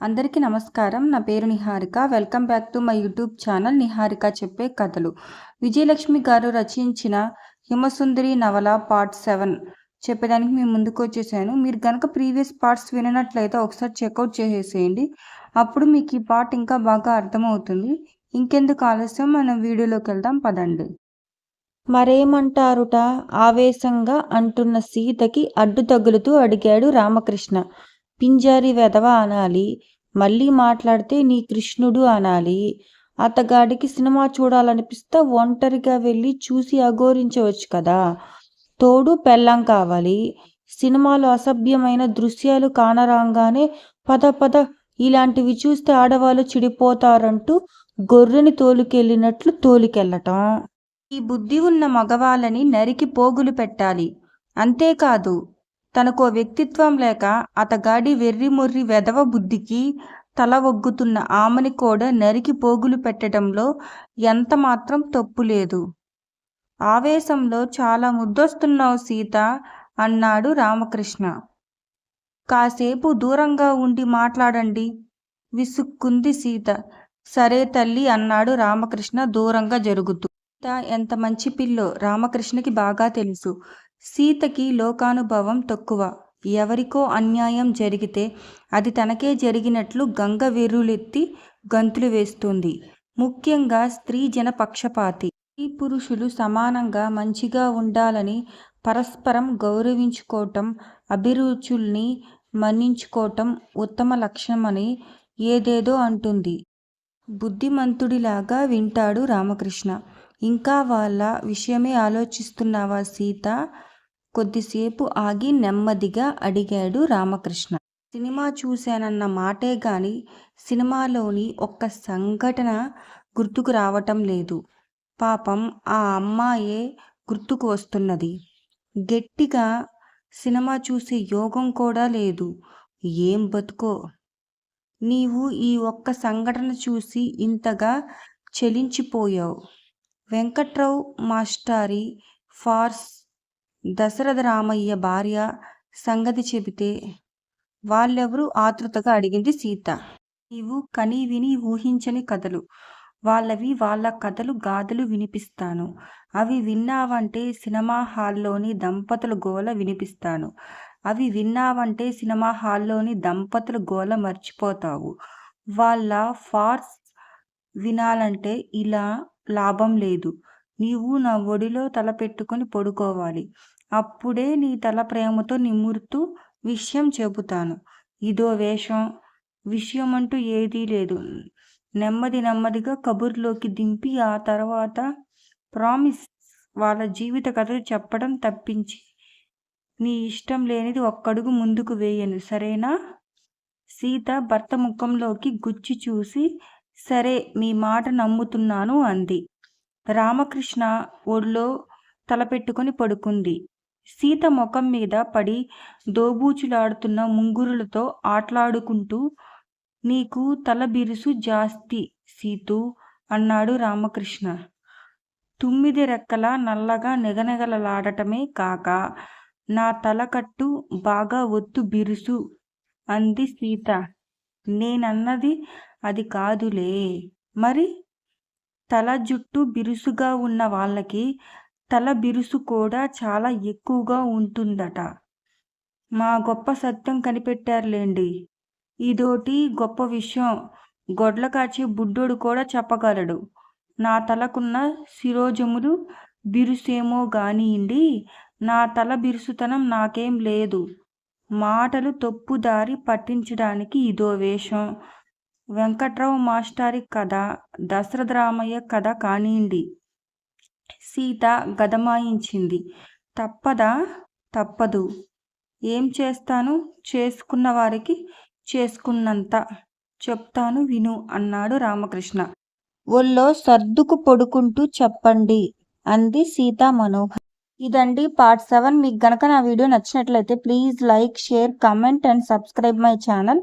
అందరికీ నమస్కారం. నా పేరు Niharika. Welcome back to my YouTube channel Niharika చెప్పే కథలు. విజయలక్ష్మి గారు రచించిన హిమసుందరి నవల పార్ట్ సెవెన్ చెప్పేదానికి మేము ముందుకు వచ్చేసాను. మీరు కనుక ప్రీవియస్ పార్ట్స్ వినట్లయితే ఒకసారి చెక్అవుట్ చేసేసేయండి. అప్పుడు మీకు ఈ పార్ట్ ఇంకా బాగా అర్థమవుతుంది. ఇంకెందుకు ఆలస్యం? మనం వీడియోలోకి వెళ్దాం. పదండి. మరేమంటారుట? ఆవేశంగా అంటున్న సీతకి అడ్డు తగులుతూ అడిగాడు రామకృష్ణ. పింజారి వెధవ అనాలి మళ్ళీ మాట్లాడితే నీ కృష్ణుడు అనాలి. అతగాడికి సినిమా చూడాలనిపిస్తే ఒంటరిగా వెళ్ళి చూసి అఘోరించవచ్చు కదా. తోడు పెళ్ళం కావాలి. సినిమాలో అసభ్యమైన దృశ్యాలు కానరాగానే పద పద ఇలాంటివి చూస్తే ఆడవాళ్ళు చిడిపోతారంటూ గొర్రెని తోలుకెళ్ళినట్లు తోలుకెళ్ళటం. ఈ బుద్ధి ఉన్న మగవాళ్ళని నరికి పోగులు పెట్టాలి. అంతేకాదు తనకో వ్యక్తిత్వం లేక అతగాడి వెర్రి మొర్రి వెధవ బుద్ధికి తల ఒగ్గుతున్న ఆమెని కూడా నరికి పోగులు పెట్టడంలో ఎంత మాత్రం తప్పు లేదు ఆవేశంలో చాలా ముద్దొస్తున్నావు సీత అన్నాడు రామకృష్ణ. కాసేపు దూరంగా ఉండి మాట్లాడండి విసుక్కుంది సీత. సరే తల్లి అన్నాడు రామకృష్ణ దూరంగా జరుగుతూ. సీత ఎంత మంచి పిల్లో రామకృష్ణకి బాగా తెలుసు. సీతకి లోకానుభవం తక్కువ. ఎవరికో అన్యాయం జరిగితే అది తనకే జరిగినట్లు గంగ వెర్రులెత్తి గంతులు వేస్తుంది. ముఖ్యంగా స్త్రీ జన పక్షపాతి స్త్రీ పురుషులు సమానంగా మంచిగా ఉండాలని పరస్పరం గౌరవించుకోవటం అభిరుచుల్ని మన్నించుకోవటం ఉత్తమ లక్షణమని ఏదేదో అంటుంది. బుద్ధిమంతుడిలాగా వింటాడు రామకృష్ణ. ఇంకా వాళ్ళ విషయమే ఆలోచిస్తున్నావా సీత? కొద్దిసేపు ఆగి నెమ్మదిగా అడిగాడు రామకృష్ణ. సినిమా చూశానన్న మాటే గాని సినిమాలోని ఒక్క సంఘటన గుర్తుకు రావటం లేదు. పాపం ఆ అమ్మాయే గుర్తుకు వస్తున్నది. గట్టిగా సినిమా చూసే యోగం కూడా లేదు. ఏం బతుకో? నీవు ఈ ఒక్క సంఘటన చూసి ఇంతగా చెలించిపోయావు. వెంకట్రావు మాస్టారి ఫార్స్ దశరథ రామయ్య భార్య సంగతి చెబితే వాళ్ళెవరూ ఆతృతగా అడిగింది సీత. నీవు కని విని ఊహించని కథలు. వాళ్ళవి వాళ్ళ కథలు గాథలు వినిపిస్తాను. అవి విన్నావంటే సినిమా హాల్లోని దంపతుల గోల వినిపిస్తాను. అవి విన్నావంటే సినిమా హాల్లోని దంపతుల గోల మర్చిపోతావు. వాళ్ళ ఫార్స్ వినాలంటే ఇలా లాభం లేదు. నీవు నా ఒడిలో తల పెట్టుకొని పడుకోవాలి. అప్పుడే నీ తల ప్రేమతో నిమురుతూ విషయం చెబుతాను. ఇదో వేషం. విషయం అంటూ ఏదీ లేదు. నెమ్మది నెమ్మదిగా కబుర్లోకి దింపి ఆ తర్వాత ప్రామిస్ వాళ్ళ జీవిత కథలు చెప్పడం తప్పించి నీ ఇష్టం లేనిది ఒక్కడుగు ముందుకు వేయను. సరేనా? సీత భర్త ముఖంలోకి గుచ్చి చూసి సరే మీ మాట నమ్ముతున్నాను అంది. రామకృష్ణ ఒళ్ళో తలపెట్టుకుని పడుకుంది. సీత ముఖం మీద పడి దోబూచులాడుతున్న ముంగురులతో ఆటలాడుకుంటూ నీకు తల బిరుసు జాస్తి సీతు అన్నాడు రామకృష్ణ. తొమ్మిది రెక్కల నల్లగా నెగనెగలలాడటమే కాక నా తలకట్టు బాగా ఒత్తు బిరుసు అంది సీత. నేనన్నది అది కాదులే. మరి తల జుట్టు బిరుసుగా ఉన్న వాళ్ళకి తల బిరుసు కూడా చాలా ఎక్కువగా ఉంటుందట. మా గొప్ప సత్యం కనిపెట్టారులేండి. ఇదోటి గొప్ప విషయం. గొడ్ల కాచే బుడ్డోడు కూడా చెప్పగలడు. నా తలకున్న శిరోజములు బిరుసేమో గానియండి. నా తల బిరుసుతనం నాకేం లేదు. మాటలు తప్పుదారి పట్టించడానికి ఇదో వేషం. వెంకట్రావు మాస్టారి కథ దశరథ రామయ్య కథ కానివ్వండి సీత గదమాయించింది. తప్పదా? తప్పదు. ఏం చేస్తాను? చేసుకున్న వారికి చేసుకున్నంత చెప్తాను విను అన్నాడు రామకృష్ణ. ఒళ్ళో సర్దుకు పడుకుంటూ చెప్పండి అంది సీతా మనోహర్ ఇదండి పార్ట్ సెవెన్. మీకు గనక నా వీడియో నచ్చినట్లయితే please like share comment and subscribe my channel.